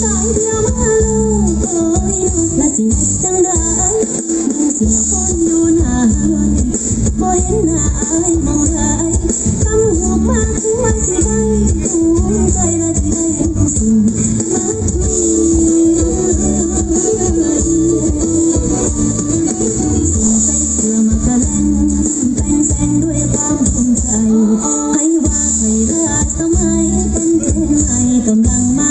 สายเดียวมาเลยเธอไม่รู้และจังไดมันสิมอยู่หน้าเห็นหนายมองเลยทำหัวมาถึงวันสิได้ถูกใจและสิด้เห็นผู้สิ่งมักมีใส่เสื้อมากระเล่นแตงแสงด้วยความภูมิใจให้ว่าใครรัสมัยเป็นเจนใหม่กำลังมา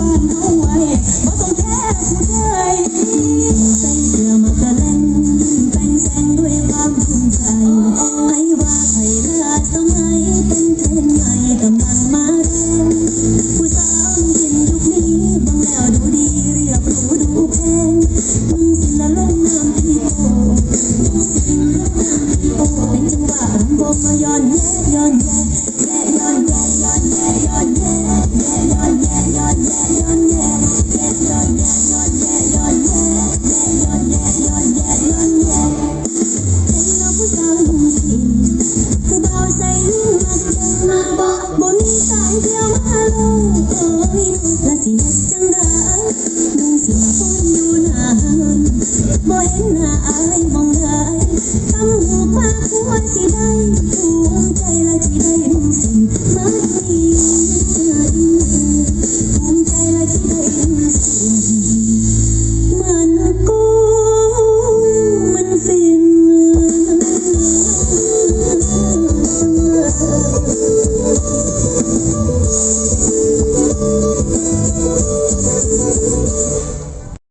บ้านเอาไว้บ่ต้องแค่ผู้ชาใสเสื้อมากระเล่นแต่งแสงด้วยความภูมใจใครว่าใครลาสมัยเป็นเทรนใหม่กำลังมาแรงผู้สาวกินยุคนี้บางแล้ดูดีเรียบรู้ดูแพงมึงสิละลงน้ำที่องที่โอ้เป็นจังหวะรำวมาย้อนแย้ย้อนแย้ บ่เห็นหน้าอายบ่